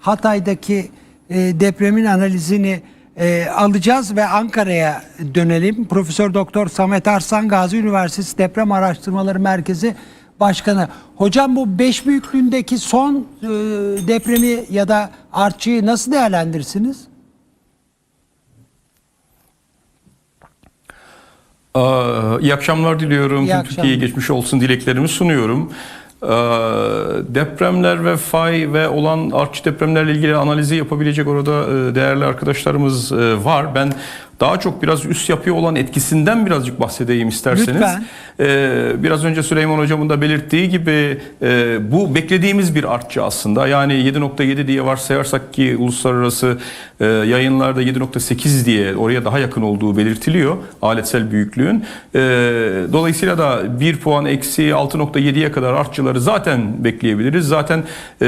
Hatay'daki e, depremin analizini e, alacağız ve Ankara'ya dönelim. Profesör Doktor Samet Arslan Gazi Üniversitesi Deprem Araştırmaları Merkezi Başkanı. Hocam bu beş büyüklüğündeki son e, depremi ya da artçıyı nasıl değerlendirirsiniz? Aa, İyi akşamlar diliyorum. İyi Tüm akşamlar. Türkiye'ye geçmiş olsun dileklerimi sunuyorum. Aa, Depremler ve fay ve olan artçı depremlerle ilgili analizi yapabilecek orada e, değerli arkadaşlarımız e, var. Ben daha çok biraz üst yapıya olan etkisinden birazcık bahsedeyim isterseniz. Lütfen. Ee, biraz önce Süleyman Hocam'ın da belirttiği gibi e, bu beklediğimiz bir artçı aslında. Yani 7.7 diye varsayarsak ki uluslararası e, yayınlarda 7.8 diye oraya daha yakın olduğu belirtiliyor aletsel büyüklüğün. E, dolayısıyla da 1 puan eksi 6.7'ye kadar artçıları zaten bekleyebiliriz. Zaten e,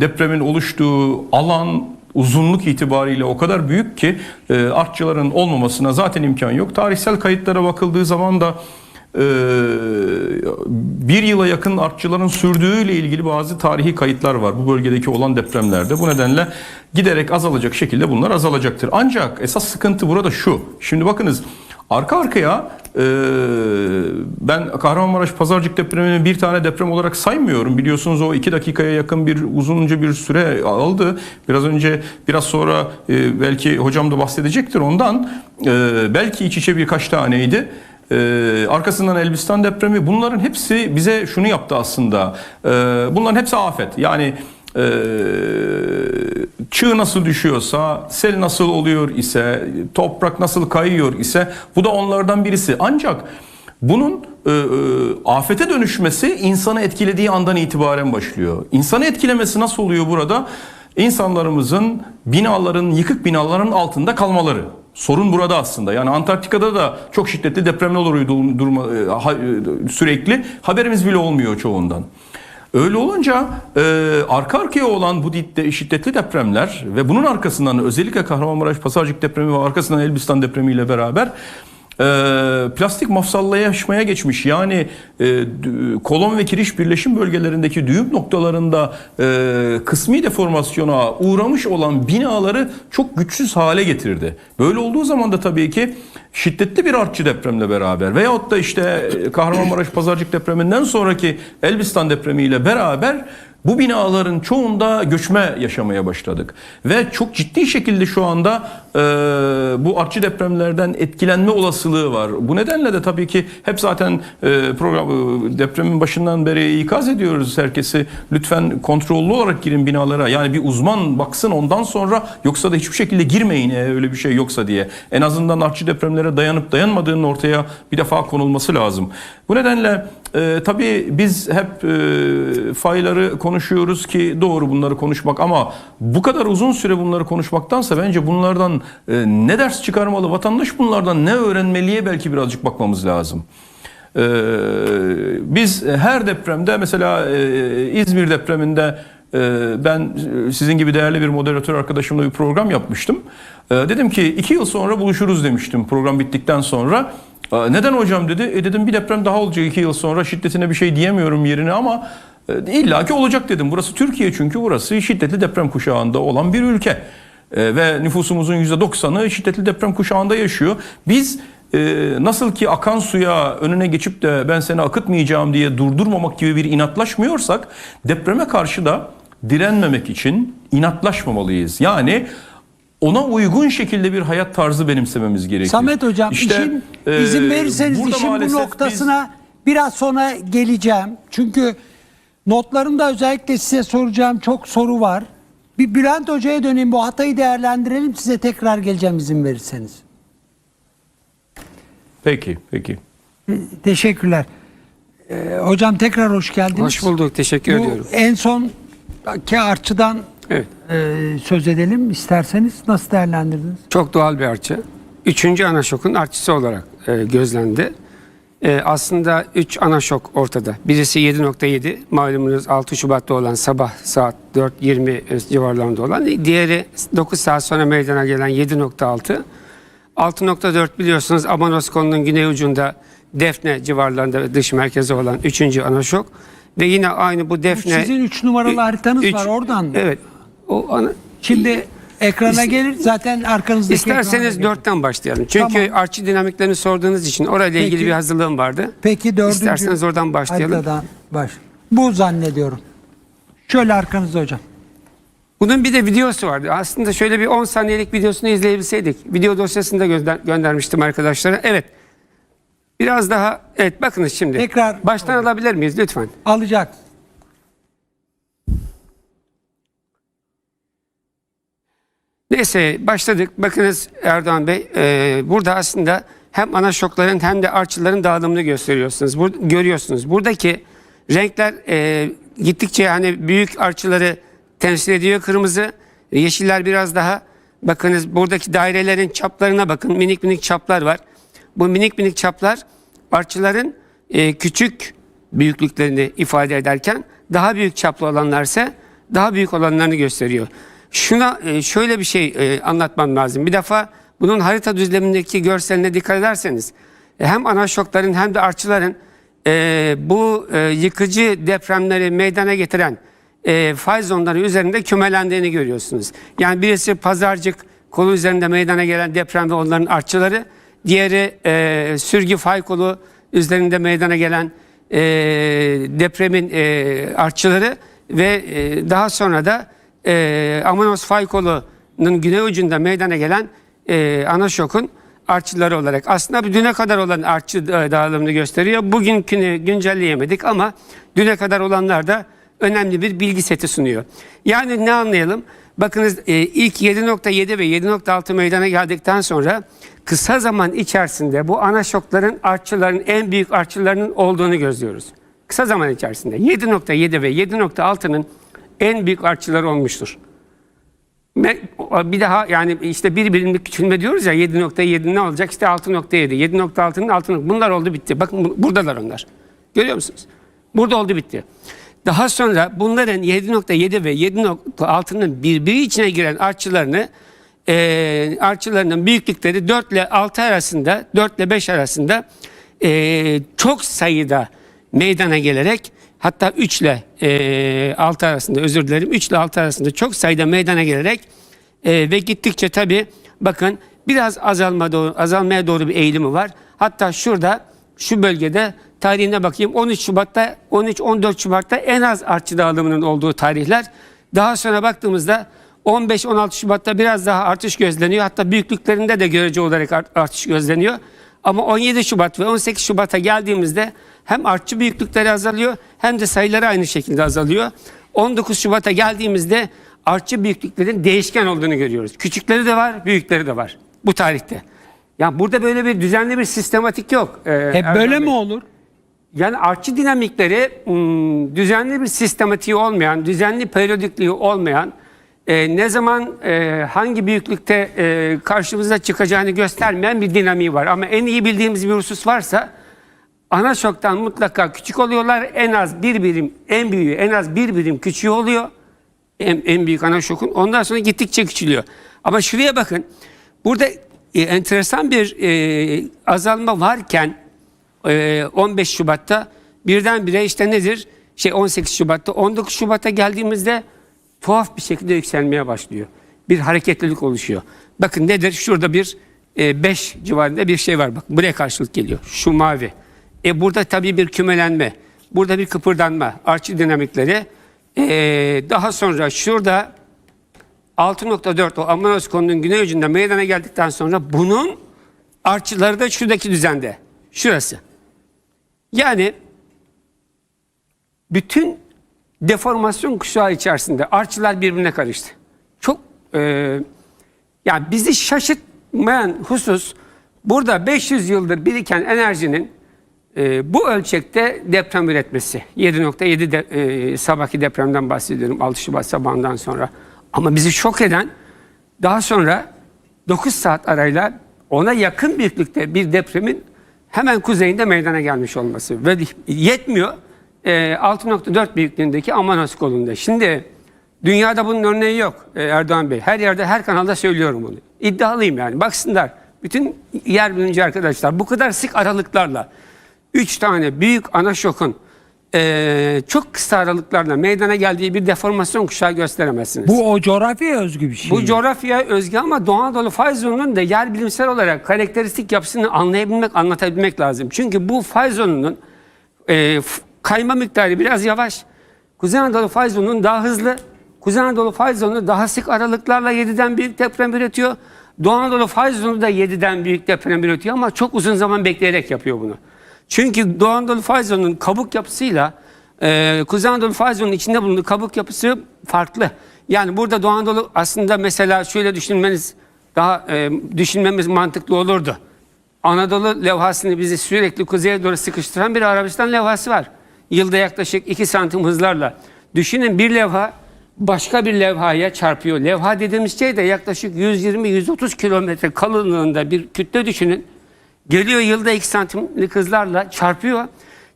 depremin oluştuğu alan uzunluk itibariyle o kadar büyük ki e, artçıların olmamasına zaten imkan yok. Tarihsel kayıtlara bakıldığı zaman da e, bir yıla yakın artçıların sürdüğüyle ilgili bazı tarihi kayıtlar var bu bölgedeki olan depremlerde. Bu nedenle giderek azalacak şekilde bunlar azalacaktır. Ancak esas sıkıntı burada şu. Şimdi bakınız arka arkaya e, ben Kahramanmaraş Pazarcık depremini bir tane deprem olarak saymıyorum. Biliyorsunuz o iki dakikaya yakın bir uzunca bir süre aldı. Biraz önce biraz sonra e, belki hocam da bahsedecektir ondan. E, belki iç içe birkaç taneydi. Ee, arkasından Elbistan depremi bunların hepsi bize şunu yaptı aslında. Ee, bunların hepsi afet. Yani çığ nasıl düşüyorsa, sel nasıl oluyor ise, toprak nasıl kayıyor ise bu da onlardan birisi. Ancak bunun e, e, afete dönüşmesi insanı etkilediği andan itibaren başlıyor. İnsanı etkilemesi nasıl oluyor burada? İnsanlarımızın binaların, yıkık binaların altında kalmaları. Sorun burada aslında. Yani Antarktika'da da çok şiddetli depremler oluyor dur- durma, e, e, sürekli. Haberimiz bile olmuyor çoğundan. Öyle olunca e, arka arkaya olan bu şiddetli depremler ve bunun arkasından özellikle Kahramanmaraş Pasarcık depremi ve arkasından Elbistan depremiyle beraber plastik mafsallaşmaya geçmiş. Yani e, kolon ve kiriş birleşim bölgelerindeki düğüm noktalarında e, kısmi deformasyona uğramış olan binaları çok güçsüz hale getirdi. Böyle olduğu zaman da tabii ki şiddetli bir artçı depremle beraber veyahut da işte e, Kahramanmaraş Pazarcık depreminden sonraki Elbistan depremiyle beraber bu binaların çoğunda göçme yaşamaya başladık. Ve çok ciddi şekilde şu anda e, bu artçı depremlerden etkilenme olasılığı var. Bu nedenle de tabii ki hep zaten e, program e, depremin başından beri ikaz ediyoruz herkesi. Lütfen kontrollü olarak girin binalara. Yani bir uzman baksın ondan sonra yoksa da hiçbir şekilde girmeyin eğer öyle bir şey yoksa diye. En azından artçı depremlere dayanıp dayanmadığının ortaya bir defa konulması lazım. Bu nedenle e, tabii biz hep e, fayları konuşuyoruz ki doğru bunları konuşmak ama bu kadar uzun süre bunları konuşmaktansa bence bunlardan e, ne ders çıkarmalı vatandaş bunlardan ne öğrenmeliye belki birazcık bakmamız lazım. Ee, biz her depremde mesela e, İzmir depreminde e, ben e, sizin gibi değerli bir moderatör arkadaşımla bir program yapmıştım. E, dedim ki iki yıl sonra buluşuruz demiştim program bittikten sonra. Neden hocam dedi. E dedim bir deprem daha olacak iki yıl sonra şiddetine bir şey diyemiyorum yerine ama e, illaki olacak dedim. Burası Türkiye çünkü burası şiddetli deprem kuşağında olan bir ülke. E, ve nüfusumuzun %90'ı şiddetli deprem kuşağında yaşıyor. Biz e, nasıl ki akan suya önüne geçip de ben seni akıtmayacağım diye durdurmamak gibi bir inatlaşmıyorsak depreme karşı da direnmemek için inatlaşmamalıyız. Yani ona uygun şekilde bir hayat tarzı benimsememiz gerekiyor. Samet Hocam işin e, izin verirseniz işin bu maalesef biz- noktasına biraz sonra geleceğim. Çünkü notlarımda özellikle size soracağım çok soru var. Bir Bülent Hoca'ya döneyim bu hatayı değerlendirelim size tekrar geleceğim izin verirseniz. Peki, peki. Teşekkürler. Ee, hocam tekrar hoş geldiniz. Hoş bulduk. Teşekkür Bu ediyorum. en son ki artçıdan Evet. e, söz edelim isterseniz. Nasıl değerlendirdiniz? Çok doğal bir artçı. Üçüncü ana şokun artçısı olarak e, gözlendi. E, aslında üç ana şok ortada. Birisi 7.7 malumunuz 6 Şubat'ta olan sabah saat 4.20 civarlarında olan. Diğeri 9 saat sonra meydana gelen 7.6. 6.4 biliyorsunuz Amanos konunun güney ucunda Defne civarlarında dış merkezi olan üçüncü ana şok. Ve yine aynı bu Defne... Sizin üç numaralı haritanız Üç- var oradan mı? Evet. O ana, Şimdi ekrana gelir zaten arkanızdaki İsterseniz ekrana gelir. dörtten başlayalım. Çünkü Tamam. artçı dinamiklerini sorduğunuz için orayla ilgili Peki. bir hazırlığım vardı. Peki dördüncü. İsterseniz oradan başlayalım. haritadan baş. Bu zannediyorum. Şöyle arkanızda hocam. Bunun bir de videosu vardı. Aslında şöyle bir 10 saniyelik videosunu izleyebilseydik. Video dosyasını da gönder- göndermiştim arkadaşlara. Evet. Biraz daha evet bakınız şimdi. Tekrar- Baştan alabilir miyiz lütfen? Alacak. Neyse başladık. Bakınız Erdoğan Bey e, burada aslında hem ana şokların hem de artçıların dağılımını gösteriyorsunuz. Bur görüyorsunuz. Buradaki renkler e, gittikçe hani büyük artçıları temsil ediyor kırmızı. Yeşiller biraz daha bakınız buradaki dairelerin çaplarına bakın. Minik minik çaplar var. Bu minik minik çaplar artçıların e, küçük büyüklüklerini ifade ederken daha büyük çaplı olanlar ise daha büyük olanlarını gösteriyor. Şuna e, şöyle bir şey e, anlatmam lazım. Bir defa bunun harita düzlemindeki görseline dikkat ederseniz e, hem ana şokların hem de artçıların e, bu e, yıkıcı depremleri meydana getiren e, fay zonları üzerinde kümelendiğini görüyorsunuz. Yani birisi pazarcık kolu üzerinde meydana gelen deprem ve onların artçıları, diğeri e, sürgü fay kolu üzerinde meydana gelen depremin e, artçıları ve daha sonra da e, Amanos fay kolunun güney ucunda meydana gelen e, ana şokun artçıları olarak. Aslında bir düne kadar olan artçı e, dağılımını gösteriyor. Bugünkünü güncelleyemedik ama düne kadar olanlar da önemli bir bilgi seti sunuyor. Yani ne anlayalım? Bakınız e, ilk 7.7 ve 7.6 meydana geldikten sonra kısa zaman içerisinde bu ana şokların artçıların en büyük artçılarının olduğunu gözlüyoruz. Kısa zaman içerisinde 7.7 ve 7.6'nın en büyük artçıları olmuştur. Bir daha yani işte bir birimlik küçülme diyoruz ya 7.7 ne olacak işte 6.7 7.6'nın altını bunlar oldu bitti. Bakın bu- buradalar onlar. Görüyor musunuz? Burada oldu bitti. Daha sonra bunların 7.7 ve 7.6'nın birbiri içine giren artçılarını e, artçılarının büyüklükleri 4 ile 6 arasında 4 ile 5 arasında e, çok sayıda meydana gelerek hatta 3 ile e, 6 arasında özür dilerim 3 ile 6 arasında çok sayıda meydana gelerek e, ve gittikçe tabi bakın biraz azalma doğru, azalmaya doğru bir eğilimi var. Hatta şurada şu bölgede tarihine bakayım 13 Şubat'ta 13-14 Şubat'ta en az artçı dağılımının olduğu tarihler. Daha sonra baktığımızda 15-16 Şubat'ta biraz daha artış gözleniyor. Hatta büyüklüklerinde de görece olarak art- artış gözleniyor. Ama 17 Şubat ve 18 Şubat'a geldiğimizde hem artçı büyüklükleri azalıyor hem de sayıları aynı şekilde azalıyor. 19 Şubat'a geldiğimizde artçı büyüklüklerin değişken olduğunu görüyoruz. Küçükleri de var, büyükleri de var bu tarihte. Ya burada böyle bir düzenli bir sistematik yok. Ee, Hep Erdoğan böyle Bey. mi olur? Yani artçı dinamikleri hmm, düzenli bir sistematiği olmayan, düzenli periyodikliği olmayan, e, ne zaman e, hangi büyüklükte e, karşımıza çıkacağını göstermeyen bir dinamiği var. Ama en iyi bildiğimiz bir husus varsa ana şoktan mutlaka küçük oluyorlar. En az bir birim, en büyüğü en az bir birim küçüğü oluyor. En, en büyük ana şokun. Ondan sonra gittikçe küçülüyor. Ama şuraya bakın. Burada e, enteresan bir e, azalma varken e, 15 Şubat'ta birdenbire işte nedir? Şey 18 Şubat'ta 19 Şubat'a geldiğimizde tuhaf bir şekilde yükselmeye başlıyor. Bir hareketlilik oluşuyor. Bakın nedir? Şurada bir 5 civarında bir şey var. Bak buraya karşılık geliyor. Şu mavi. E burada tabii bir kümelenme. Burada bir kıpırdanma. Arçı dinamikleri. E, daha sonra şurada 6.4 o Amanos konunun güney ucunda meydana geldikten sonra bunun artçıları da şuradaki düzende. Şurası. Yani bütün deformasyon kuşağı içerisinde artçılar birbirine karıştı. Çok e, yani bizi şaşırtmayan husus burada 500 yıldır biriken enerjinin e, bu ölçekte deprem üretmesi. 7.7 de, e, sabahki depremden bahsediyorum 6 Şubat sabahından sonra. Ama bizi şok eden daha sonra 9 saat arayla ona yakın büyüklükte bir depremin hemen kuzeyinde meydana gelmiş olması. Ve yetmiyor 6.4 büyüklüğündeki Amanos kolunda. Şimdi dünyada bunun örneği yok e, Erdoğan Bey. Her yerde her kanalda söylüyorum bunu. İddialıyım yani. Baksınlar bütün yer bilimci arkadaşlar bu kadar sık aralıklarla 3 tane büyük ana şokun e, çok kısa aralıklarla meydana geldiği bir deformasyon kuşağı gösteremezsiniz. Bu o coğrafyaya özgü bir şey. Bu coğrafya özgü ama Doğu Anadolu fay zonunun da yer bilimsel olarak karakteristik yapısını anlayabilmek, anlatabilmek lazım. Çünkü bu fay zonunun e, kayma miktarı biraz yavaş. Kuzey Anadolu fay zonunun daha hızlı. Kuzey Anadolu fay zonu daha sık aralıklarla 7'den büyük deprem üretiyor. Doğu Anadolu fay zonu da 7'den büyük deprem üretiyor ama çok uzun zaman bekleyerek yapıyor bunu. Çünkü Doğu Anadolu fay zonunun kabuk yapısıyla e, Kuzey Anadolu fay zonunun içinde bulunduğu kabuk yapısı farklı. Yani burada Doğu Anadolu aslında mesela şöyle düşünmeniz daha e, düşünmemiz mantıklı olurdu. Anadolu levhasını bizi sürekli kuzeye doğru sıkıştıran bir Arabistan levhası var. Yılda yaklaşık 2 santim hızlarla. Düşünün bir levha başka bir levhaya çarpıyor. Levha dediğimiz şey de yaklaşık 120-130 kilometre kalınlığında bir kütle düşünün. Geliyor yılda 2 santimlik hızlarla çarpıyor.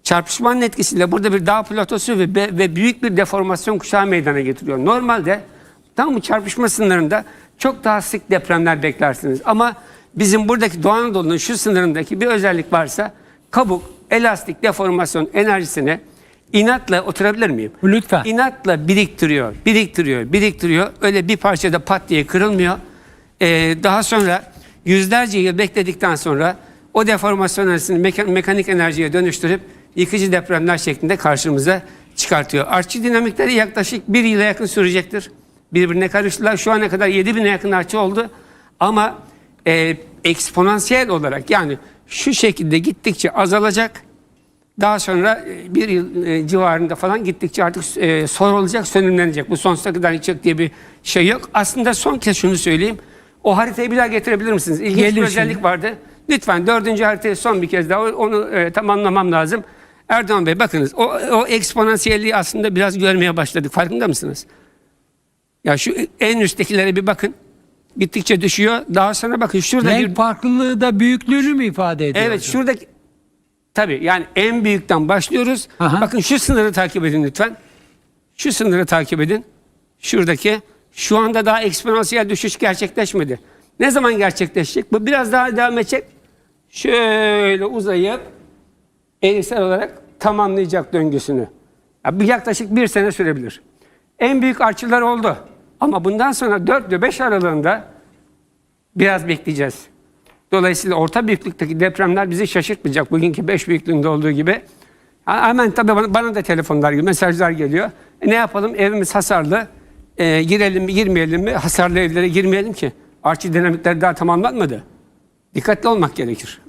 Çarpışmanın etkisiyle burada bir dağ platosu ve, ve büyük bir deformasyon kuşağı meydana getiriyor. Normalde tam bu çarpışma sınırında çok daha sık depremler beklersiniz. Ama bizim buradaki Doğu Anadolu'nun şu sınırındaki bir özellik varsa kabuk, elastik deformasyon enerjisine inatla oturabilir miyim? Lütfen. İnatla biriktiriyor, biriktiriyor, biriktiriyor. Öyle bir parçada pat diye kırılmıyor. Ee, daha sonra yüzlerce yıl bekledikten sonra o deformasyon enerjisini meka- mekanik enerjiye dönüştürüp yıkıcı depremler şeklinde karşımıza çıkartıyor. Artçı dinamikleri yaklaşık bir yıla yakın sürecektir. Birbirine karıştılar. Şu ana kadar 7000'e yakın artçı oldu. Ama e, eksponansiyel olarak yani şu şekilde gittikçe azalacak. Daha sonra e, bir yıl e, civarında falan gittikçe artık e, sorulacak, sönümlenecek. Bu sonsuza kadar gidecek diye bir şey yok. Aslında son kez şunu söyleyeyim. O haritayı bir daha getirebilir misiniz? İlginç Gelir bir özellik şimdi. vardı. Lütfen dördüncü haritayı son bir kez daha onu e, tamamlamam lazım. Erdoğan Bey bakınız o, o eksponansiyelliği aslında biraz görmeye başladık. Farkında mısınız? Ya şu en üsttekilere bir bakın. Gittikçe düşüyor. Daha sonra bakın şurada bir Renk farklılığı da büyüklüğünü mü ifade ediyor? Evet şuradaki tabii yani en büyükten başlıyoruz. Aha. Bakın şu sınırı takip edin lütfen. Şu sınırı takip edin. Şuradaki şu anda daha eksponansiyel düşüş gerçekleşmedi. Ne zaman gerçekleşecek? Bu biraz daha devam edecek. Şöyle uzayıp eğrisel olarak tamamlayacak döngüsünü. Ya bir yaklaşık bir sene sürebilir. En büyük artçılar oldu. Ama bundan sonra 4 ile 5 aralığında biraz bekleyeceğiz. Dolayısıyla orta büyüklükteki depremler bizi şaşırtmayacak. Bugünkü 5 büyüklüğünde olduğu gibi. Hemen tabii bana, bana da telefonlar geliyor, mesajlar geliyor. E, ne yapalım? Evimiz hasarlı. E, girelim mi, girmeyelim mi? Hasarlı evlere girmeyelim ki. Artçı dinamikler daha tamamlanmadı. Dikkatli olmak gerekir.